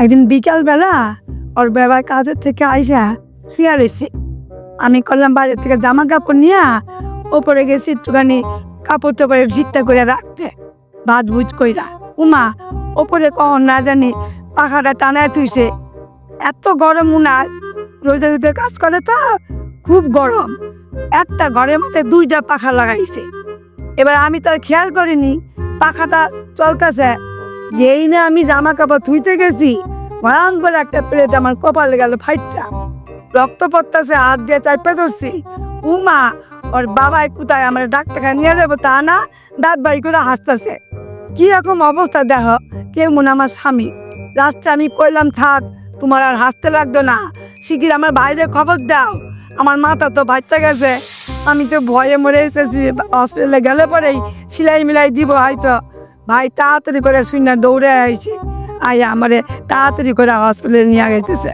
একদিন বিকালবেলা ওর বাবা কাজের থেকে আইসা শুয়ে রয়েছে আমি করলাম বাইরের থেকে জামা কাপড় নিয়ে ওপরে গেছি একটুখানি কাপড় টাপড়ে ভিটটা করে রাখতে। ভাজ ভুজ কইরা। উমা, ওপরে কখন না জানি পাখাটা টানায় তুইছে এত গরম উনার, রোদে রোদে কাজ করে তো, খুব গরম। একটা ঘরের মধ্যে দুইটা পাখা লাগাইছে। এবার আমি তো আর খেয়াল করিনি, পাখাটা চলতেছে যেই না আমি জামা কাপড় ধুইতে গেছি, ভয়ঙ্কর একটা প্লেট আমার কপালে গেল ফাইটটা। রক্ত পড়তেছে, হাত দিয়ে চাপে ধরছি। উমা, ওর বাবাই কোথায়? আমার ডাক্তারখানা নিয়ে যাব, তা না, দাঁত বাই করে হাসতেছে। কি রকম অবস্থা দেখ কে মনে আমার স্বামী। লাস্টে আমি কইলাম, থাক, তোমার আর হাসতে লাগতো না। শিগগির আমার বাইরে খবর দাও। আমার মাথা তো বাচ্চা গেছে। আমি তো ভয়ে মরে এসেছি। হসপিটালে গেলে পরেই সিলাই মিলাই দিব হয়তো। ভাই তাড়াতাড়ি করে শুনে দৌড়ে আইছি। আই আমারে তাড়াতাড়ি করে হসপিটালে নিয়ে গেতেছে